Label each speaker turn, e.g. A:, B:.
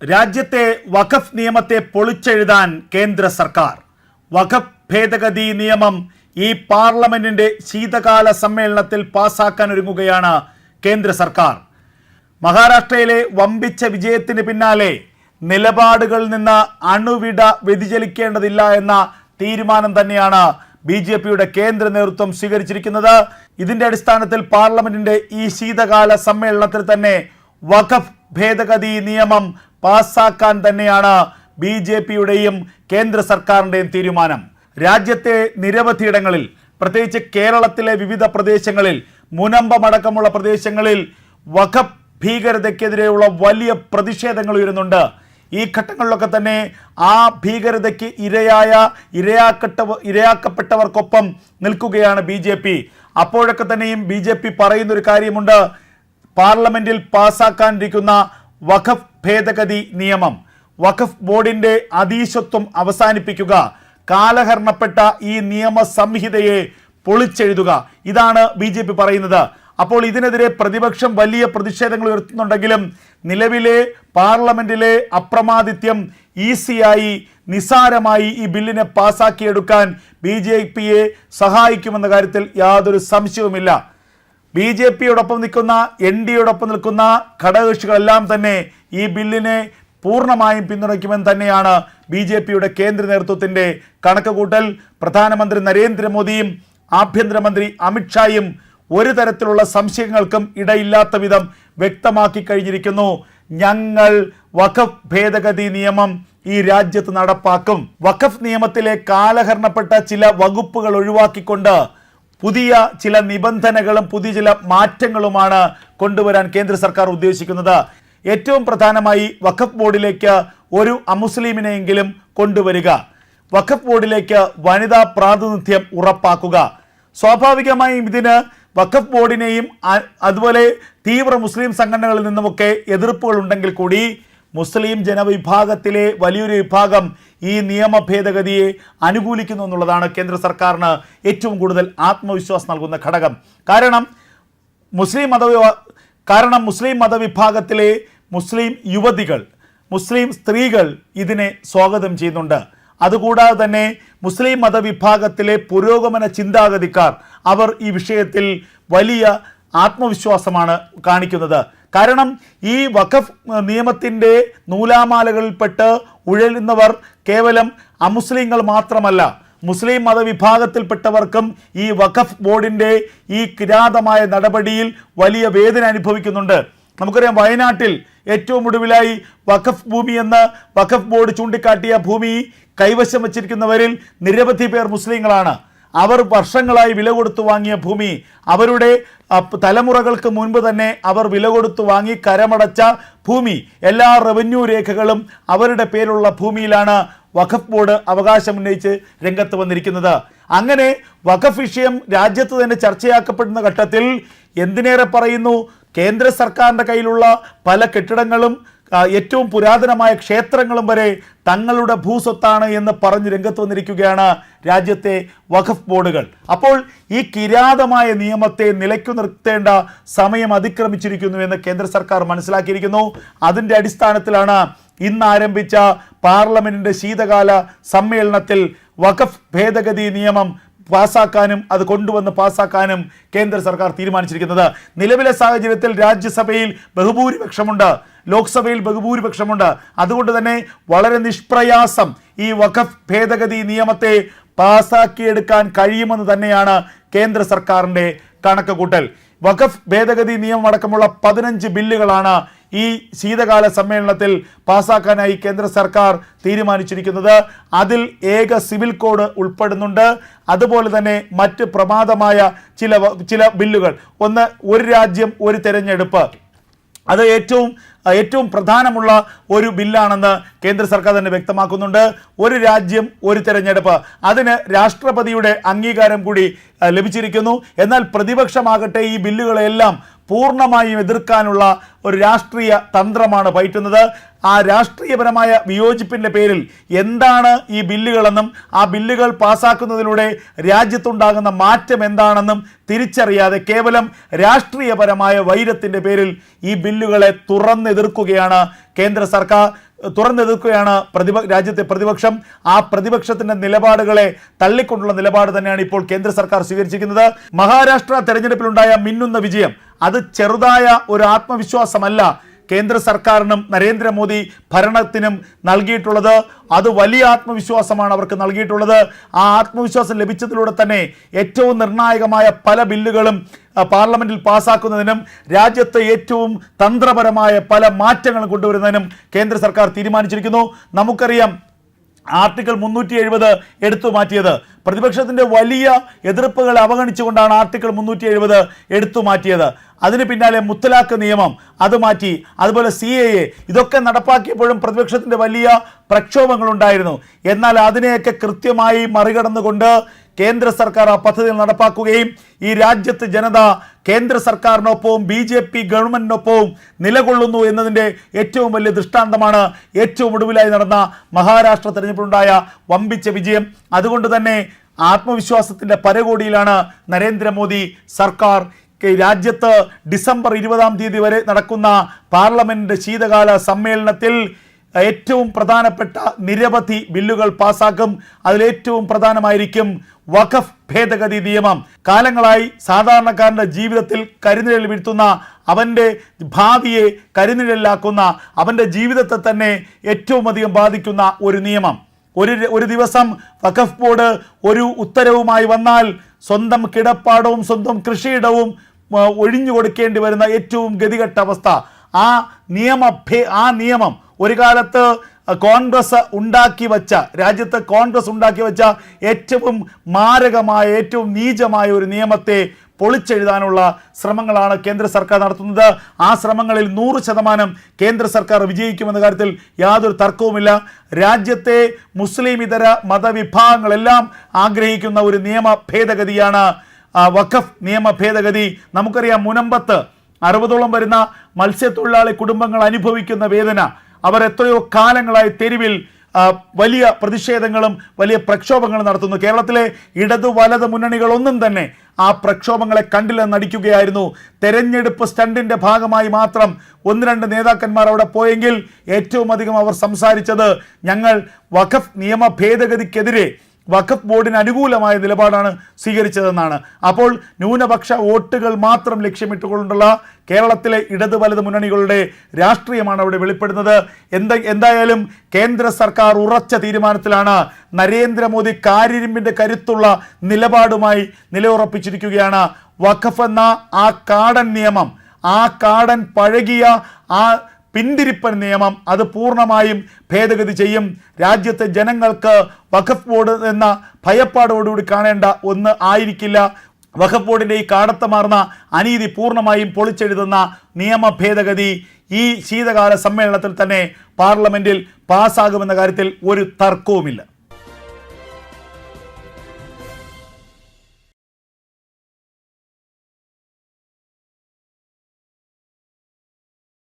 A: രാജ്യത്തെ വഖഫ് നിയമത്തെ പൊളിച്ചെഴുതാൻ കേന്ദ്ര സർക്കാർ. വഖഫ് ഭേദഗതി നിയമം ഈ പാർലമെന്റിന്റെ ശീതകാല സമ്മേളനത്തിൽ പാസാക്കാൻ ഒരുങ്ങുകയാണ് കേന്ദ്ര സർക്കാർ. മഹാരാഷ്ട്രയിലെ വമ്പിച്ച വിജയത്തിന് പിന്നാലെ നിലപാടുകളിൽ നിന്ന് അണുവിട വ്യതിചലിക്കേണ്ടതില്ല എന്ന തീരുമാനം തന്നെയാണ് ബി ജെ പിയുടെ കേന്ദ്ര നേതൃത്വം സ്വീകരിച്ചിരിക്കുന്നത്. ഇതിന്റെ അടിസ്ഥാനത്തിൽ പാർലമെന്റിന്റെ ഈ ശീതകാല സമ്മേളനത്തിൽ തന്നെ വഖഫ് ഭേദഗതി നിയമം പാസാക്കാൻ തന്നെയാണ് ബി ജെ പിയുടെയും കേന്ദ്ര സർക്കാരിന്റെയും തീരുമാനം. രാജ്യത്തെ നിരവധിയിടങ്ങളിൽ പ്രത്യേകിച്ച് കേരളത്തിലെ വിവിധ പ്രദേശങ്ങളിൽ മുനമ്പമടക്കമുള്ള പ്രദേശങ്ങളിൽ വഖഫ് ഭീകരതയ്ക്കെതിരെയുള്ള വലിയ പ്രതിഷേധങ്ങൾ ഉയരുന്നുണ്ട്. ഈ ഘട്ടങ്ങളിലൊക്കെ തന്നെ ആ ഭീകരതയ്ക്ക് ഇരയായ ഇരയാക്കട്ട ഇരയാക്കപ്പെട്ടവർക്കൊപ്പം നിൽക്കുകയാണ് ബി ജെ പി. അപ്പോഴൊക്കെ തന്നെയും ബി ജെ പി പറയുന്നൊരു കാര്യമുണ്ട്. പാർലമെന്റിൽ പാസാക്കാനിരിക്കുന്ന വഖഫ് ഭേദഗതി നിയമം. വഖഫ് ബോർഡിന്റെ അതീശത്വം അവസാനിപ്പിക്കുക. കാലഹരണപ്പെട്ട ഈ നിയമ സംഹിതയെ പൊളിച്ചെഴുതുക. ഇതാണ് ബി ജെ പി പറയുന്നത്. അപ്പോൾ ഇതിനെതിരെ പ്രതിപക്ഷം വലിയ പ്രതിഷേധങ്ങൾ ഉയർത്തുന്നുണ്ടെങ്കിലും നിലവിലെ പാർലമെന്റിലെ അപ്രമാദിത്യം ഈസിയായി നിസാരമായി ഈ ബില്ലിനെ പാസാക്കിയെടുക്കാൻ ബി ജെ പിയെ സഹായിക്കുമെന്ന കാര്യത്തിൽ യാതൊരു സംശയവുമില്ല. ബി ജെ പിയോടൊപ്പം നിൽക്കുന്ന എൻ ഡിയോടൊപ്പം നിൽക്കുന്ന ഘടകകക്ഷികളെല്ലാം തന്നെ ഈ ബില്ലിനെ പൂർണമായും പിന്തുണയ്ക്കുമെന്ന് തന്നെയാണ് ബി ജെ പിയുടെ കേന്ദ്ര നേതൃത്വത്തിന്റെ കണക്കുകൂട്ടൽ. പ്രധാനമന്ത്രി നരേന്ദ്രമോദിയും ആഭ്യന്തരമന്ത്രി അമിത്ഷായും ഒരു തരത്തിലുള്ള സംശയങ്ങൾക്കും ഇടയില്ലാത്ത വിധം വ്യക്തമാക്കി കഴിഞ്ഞിരിക്കുന്നു. ഞങ്ങൾ വഖഫ് ഭേദഗതി നിയമം ഈ രാജ്യത്ത് നടപ്പാക്കും. വഖഫ് നിയമത്തിലെ കാലഹരണപ്പെട്ട ചില വകുപ്പുകൾ ഒഴിവാക്കിക്കൊണ്ട് പുതിയ ചില നിബന്ധനകളും പുതിയ ചില മാറ്റങ്ങളുമാണ് കൊണ്ടുവരാൻ കേന്ദ്ര സർക്കാർ ഉദ്ദേശിക്കുന്നത്. ഏറ്റവും പ്രധാനമായി വഖഫ് ബോർഡിലേക്ക് ഒരു അമുസ്ലിമിനെയെങ്കിലും കൊണ്ടുവരിക. വഖഫ് ബോർഡിലേക്ക് വനിതാ പ്രാതിനിധ്യം ഉറപ്പാക്കുക. സ്വാഭാവികമായും ഇതിന് വഖഫ് ബോർഡിനെയും അതുപോലെ തീവ്ര മുസ്ലിം സംഘടനകളിൽ നിന്നുമൊക്കെ എതിർപ്പുകൾ ഉണ്ടെങ്കിൽ കൂടി മുസ്ലിം ജനവിഭാഗത്തിലെ വലിയൊരു വിഭാഗം ഈ നിയമ ഭേദഗതിയെ അനുകൂലിക്കുന്നു എന്നുള്ളതാണ് കേന്ദ്ര സർക്കാരിന് ഏറ്റവും കൂടുതൽ ആത്മവിശ്വാസം നൽകുന്ന ഘടകം. കാരണം മുസ്ലിം മത കാരണം മുസ്ലിം മതവിഭാഗത്തിലെ മുസ്ലിം യുവതികൾ മുസ്ലിം സ്ത്രീകൾ ഇതിനെ സ്വാഗതം ചെയ്യുന്നുണ്ട്. അതുകൂടാതെ തന്നെ മുസ്ലിം മതവിഭാഗത്തിലെ പുരോഗമന ചിന്താഗതിക്കാർ അവർ ഈ വിഷയത്തിൽ വലിയ ആത്മവിശ്വാസമാണ് കാണിക്കുന്നത്. കാരണം ഈ വഖഫ് നിയമത്തിന്റെ നൂലാമാലകളിൽപ്പെട്ട് ഉഴലുന്നവർ കേവലം അമുസ്ലിങ്ങൾ മാത്രമല്ല മുസ്ലിം മതവിഭാഗത്തിൽപ്പെട്ടവർക്കും ഈ വഖഫ് ബോർഡിന്റെ ഈ കിരാതമായ നടപടിയിൽ വലിയ വേദന അനുഭവിക്കുന്നുണ്ട്. നമുക്കറിയാം വയനാട്ടിൽ ഏറ്റവും ഒടുവിലായി വഖഫ് ഭൂമി എന്ന് വഖഫ് ബോർഡ് ചൂണ്ടിക്കാട്ടിയ ഭൂമി കൈവശം വച്ചിരിക്കുന്നവരിൽ നിരവധി പേർ മുസ്ലിങ്ങളാണ്. അവർ വർഷങ്ങളായി വില കൊടുത്തു വാങ്ങിയ ഭൂമി. അവരുടെ തലമുറകൾക്ക് മുൻപ് തന്നെ അവർ വില കൊടുത്തു വാങ്ങി കരമടച്ച ഭൂമി. എല്ലാ റവന്യൂ രേഖകളും അവരുടെ പേരുള്ള ഭൂമിയിലാണ് വഖഫ് ബോർഡ് അവകാശമുന്നയിച്ച് രംഗത്ത് വന്നിരിക്കുന്നത്. അങ്ങനെ വഖഫ് വിഷയം രാജ്യത്ത് തന്നെ ചർച്ചയാക്കപ്പെടുന്ന ഘട്ടത്തിൽ എന്തിനേറെ പറയുന്നു? കേന്ദ്ര സർക്കാരിന്റെ കയ്യിലുള്ള പല കെട്ടിടങ്ങളും ഏറ്റവും പുരാതനമായ ക്ഷേത്രങ്ങളും വരെ തങ്ങളുടെ ഭൂസ്വത്താണ് എന്ന് പറഞ്ഞ് രംഗത്ത് വന്നിരിക്കുകയാണ് രാജ്യത്തെ വഖഫ് ബോർഡുകൾ. അപ്പോൾ ഈ കിരാതമായ നിയമത്തെ നിലയ്ക്കു നിർത്തേണ്ട സമയം അതിക്രമിച്ചിരിക്കുന്നു എന്ന് കേന്ദ്ര സർക്കാർ മനസ്സിലാക്കിയിരിക്കുന്നു. അതിന്റെ അടിസ്ഥാനത്തിലാണ് ഇന്ന് ആരംഭിച്ച പാർലമെന്റിന്റെ ശീതകാല സമ്മേളനത്തിൽ വഖഫ് ഭേദഗതി നിയമം പാസാക്കാനും അത് കൊണ്ടുവന്ന് പാസാക്കാനും കേന്ദ്ര സർക്കാർ തീരുമാനിച്ചിരിക്കുന്നത്. നിലവിലെ സാഹചര്യത്തിൽ രാജ്യസഭയിൽ ബഹുഭൂരിപക്ഷമുണ്ട്. ലോക്സഭയിൽ ബഹുഭൂരിപക്ഷമുണ്ട്. അതുകൊണ്ട് തന്നെ വളരെ നിഷ്പ്രയാസം ഈ വഖഫ് ഭേദഗതി നിയമത്തെ പാസാക്കിയെടുക്കാൻ കഴിയുമെന്ന് തന്നെയാണ് കേന്ദ്ര സർക്കാരിന്റെ കണക്ക് കൂട്ടൽ വഖഫ് ഭേദഗതി നിയമം അടക്കമുള്ള പതിനഞ്ച് ബില്ലുകളാണ് ഈ ശീതകാല സമ്മേളനത്തിൽ പാസാക്കാനായി കേന്ദ്ര സർക്കാർ തീരുമാനിച്ചിരിക്കുന്നത്. അതിൽ ഏക സിവിൽ കോഡ് ഉൾപ്പെടുന്നുണ്ട്. അതുപോലെ തന്നെ മറ്റ് പ്രമാദമായ ചില ചില ബില്ലുകൾ. ഒന്ന് ഒരു രാജ്യം ഒരു തെരഞ്ഞെടുപ്പ്. അത് ഏറ്റവും ഏറ്റവും പ്രധാനമുള്ള ഒരു ബില്ലാണെന്ന് കേന്ദ്ര സർക്കാർ തന്നെ വ്യക്തമാക്കുന്നുണ്ട്. ഒരു രാജ്യം ഒരു തെരഞ്ഞെടുപ്പ്. അതിന് രാഷ്ട്രപതിയുടെ അംഗീകാരം കൂടി ലഭിച്ചിരിക്കുന്നു. എന്നാൽ പ്രതിപക്ഷമാകട്ടെ ഈ ബില്ലുകളെല്ലാം പൂർണമായും എതിർക്കാനുള്ള ഒരു രാഷ്ട്രീയ തന്ത്രമാണ് പയറ്റുന്നത്. ആ രാഷ്ട്രീയപരമായ വിയോജിപ്പിന്റെ പേരിൽ എന്താണ് ഈ ബില്ലുകളെന്നും ആ ബില്ലുകൾ പാസാക്കുന്നതിലൂടെ രാജ്യത്തുണ്ടാകുന്ന മാറ്റം എന്താണെന്നും തിരിച്ചറിയാതെ കേവലം രാഷ്ട്രീയപരമായ വൈരത്തിന്റെ പേരിൽ ഈ ബില്ലുകളെ തുറന്നെതിർക്കുകയാണ് കേന്ദ്ര സർക്കാർ തുറന്നെതിർക്കുകയാണ് പ്രതിപ രാജ്യത്തെ പ്രതിപക്ഷം. ആ പ്രതിപക്ഷത്തിന്റെ നിലപാടുകളെ തള്ളിക്കൊണ്ടുള്ള നിലപാട് തന്നെയാണ് ഇപ്പോൾ കേന്ദ്ര സർക്കാർ സ്വീകരിച്ചിരിക്കുന്നത്. മഹാരാഷ്ട്ര തെരഞ്ഞെടുപ്പിലുണ്ടായ മിന്നുന്ന വിജയം അത് ചെറുതായ ഒരു ആത്മവിശ്വാസമല്ല. കേന്ദ്ര സർക്കാരിനും നരേന്ദ്രമോദി ഭരണത്തിനും നൽകിയിട്ടുള്ളത്. അത് വലിയ ആത്മവിശ്വാസമാണ് അവർക്ക് നൽകിയിട്ടുള്ളത്. ആ ആത്മവിശ്വാസം ലഭിച്ചതിലൂടെ തന്നെ ഏറ്റവും നിർണായകമായ പല ബില്ലുകളും പാർലമെന്റിൽ പാസാക്കുന്നതിനും രാജ്യത്തെ ഏറ്റവും തന്ത്രപരമായ പല മാറ്റങ്ങളും കൊണ്ടുവരുന്നതിനും കേന്ദ്ര സർക്കാർ തീരുമാനിച്ചിരിക്കുന്നു. നമുക്കറിയാം ആർട്ടിക്കിൾ മുന്നൂറ്റി എഴുപത് എടുത്തു മാറ്റിയത്. പ്രതിപക്ഷത്തിന്റെ വലിയ എതിർപ്പുകളെ അവഗണിച്ചുകൊണ്ടാണ് ആർട്ടിക്കിൾ മുന്നൂറ്റി എഴുപത് എടുത്തു മാറ്റിയത്. അതിന് പിന്നാലെ മുത്തലാഖ് നിയമം അത് മാറ്റി. അതുപോലെ സി എ എ ഇതൊക്കെ നടപ്പാക്കിയപ്പോഴും പ്രതിപക്ഷത്തിന്റെ വലിയ പ്രക്ഷോഭങ്ങൾ ഉണ്ടായിരുന്നു എന്നാൽ അതിനെയൊക്കെ കൃത്യമായി മറികടന്നുകൊണ്ട് കേന്ദ്ര സർക്കാർ ആ പദ്ധതികൾ നടപ്പാക്കുകയും ഈ രാജ്യത്ത് ജനത കേന്ദ്ര സർക്കാരിനൊപ്പവും ബി ജെ പി ഗവൺമെന്റിനൊപ്പവും നിലകൊള്ളുന്നു എന്നതിന്റെ ഏറ്റവും വലിയ ദൃഷ്ടാന്തമാണ് ഏറ്റവും ഒടുവിലായി നടന്ന മഹാരാഷ്ട്ര തെരഞ്ഞെടുപ്പിലുണ്ടായ വമ്പിച്ച വിജയം. അതുകൊണ്ട് തന്നെ ആത്മവിശ്വാസത്തിന്റെ പരകോടിയിലാണ് നരേന്ദ്രമോദി സർക്കാർ രാജ്യത്ത് ഡിസംബർ ഇരുപതാം തീയതി വരെ നടക്കുന്ന പാർലമെന്റ് ശീതകാല സമ്മേളനത്തിൽ ഏറ്റവും പ്രധാനപ്പെട്ട നിരവധി ബില്ലുകൾ പാസാക്കും. അതിലേറ്റവും പ്രധാനമായിരിക്കും വഖഫ് ഭേദഗതി നിയമം. കാലങ്ങളായി സാധാരണക്കാരന്റെ ജീവിതത്തിൽ കരിനിഴൽ വീഴ്ത്തുന്ന അവന്റെ ഭാവിയെ കരിനിഴലിലാക്കുന്ന അവന്റെ ജീവിതത്തെ തന്നെ ഏറ്റവും അധികം ബാധിക്കുന്ന ഒരു നിയമം. ഒരു ഒരു ദിവസം വഖഫ് ബോർഡ് ഒരു ഉത്തരവുമായി വന്നാൽ സ്വന്തം കിടപ്പാടവും സ്വന്തം കൃഷിയിടവും ഒഴിഞ്ഞു കൊടുക്കേണ്ടി വരുന്ന ഏറ്റവും ഗതികെട്ട അവസ്ഥ. ആ നിയമ ആ നിയമം ഒരു കാലത്ത് കോൺഗ്രസ് ഉണ്ടാക്കി വച്ച രാജ്യത്ത് കോൺഗ്രസ് ഉണ്ടാക്കി വച്ച ഏറ്റവും മാരകമായ ഏറ്റവും നീചമായ ഒരു നിയമത്തെ പൊളിച്ചെഴുതാനുള്ള ശ്രമങ്ങളാണ് കേന്ദ്ര സർക്കാർ നടത്തുന്നത്. ആ ശ്രമങ്ങളിൽ നൂറ് ശതമാനം കേന്ദ്ര സർക്കാർ വിജയിക്കുമെന്ന കാര്യത്തിൽ യാതൊരു തർക്കവുമില്ല. രാജ്യത്തെ മുസ്ലിം ഇതര മതവിഭാഗങ്ങളെല്ലാം ആഗ്രഹിക്കുന്ന ഒരു നിയമ ഭേദഗതിയാണ് വഖഫ് നിയമ ഭേദഗതി. നമുക്കറിയാം മുനമ്പത്ത് അറുപതോളം വരുന്ന മത്സ്യത്തൊഴിലാളി കുടുംബങ്ങൾ അനുഭവിക്കുന്ന വേദന. അവർ എത്രയോ കാലങ്ങളായി തെരുവിൽ വലിയ പ്രതിഷേധങ്ങളും വലിയ പ്രക്ഷോഭങ്ങളും നടത്തുന്നു. കേരളത്തിലെ ഇടതു വലത് മുന്നണികളൊന്നും തന്നെ ആ പ്രക്ഷോഭങ്ങളെ കണ്ടില്ലെന്ന് നടിക്കുകയായിരുന്നു. തെരഞ്ഞെടുപ്പ് സ്റ്റണ്ടിന്റെ ഭാഗമായി മാത്രം ഒന്ന് രണ്ട് നേതാക്കന്മാർ അവിടെ പോയെങ്കിൽ ഏറ്റവും അധികം അവർ സംസാരിച്ചത് ഞങ്ങൾ വഖഫ് നിയമ ഭേദഗതിക്കെതിരെ വഖഫ് ബോർഡിന് അനുകൂലമായ നിലപാടാണ് സ്വീകരിച്ചതെന്നാണ്. അപ്പോൾ ന്യൂനപക്ഷ വോട്ടുകൾ മാത്രം ലക്ഷ്യമിട്ടുകൊണ്ടുള്ള കേരളത്തിലെ ഇടതു വലത് മുന്നണികളുടെ രാഷ്ട്രീയമാണ് അവിടെ വെളിപ്പെടുന്നത്. എന്ത എന്തായാലും കേന്ദ്ര സർക്കാർ ഉറച്ച തീരുമാനത്തിലാണ് നരേന്ദ്രമോദി കാരിരുമ്പിന്റെ കരുത്തുള്ള നിലപാടുമായി നിലയുറപ്പിച്ചിരിക്കുകയാണ്. വഖഫ് എന്ന ആ കാടൻ നിയമം ആ കാടൻ പഴകിയ ആ പിന്തിരിപ്പൻ നിയമം അത് പൂർണമായും ഭേദഗതി ചെയ്യും. രാജ്യത്തെ ജനങ്ങൾക്ക് വഖഫ് ബോർഡ് എന്ന ഭയപ്പാടോടുകൂടി കാണേണ്ട ഒന്ന് ആയിരിക്കില്ല. വഖഫ് ബോർഡിന്റെ ഈ കാടത്തമാർന്ന അനീതി പൂർണമായും പൊളിച്ചെഴുതുന്ന നിയമ ഭേദഗതി ഈ ശീതകാല സമ്മേളനത്തിൽ തന്നെ പാർലമെന്റിൽ പാസ്സാകുമെന്ന കാര്യത്തിൽ ഒരു തർക്കവുമില്ല.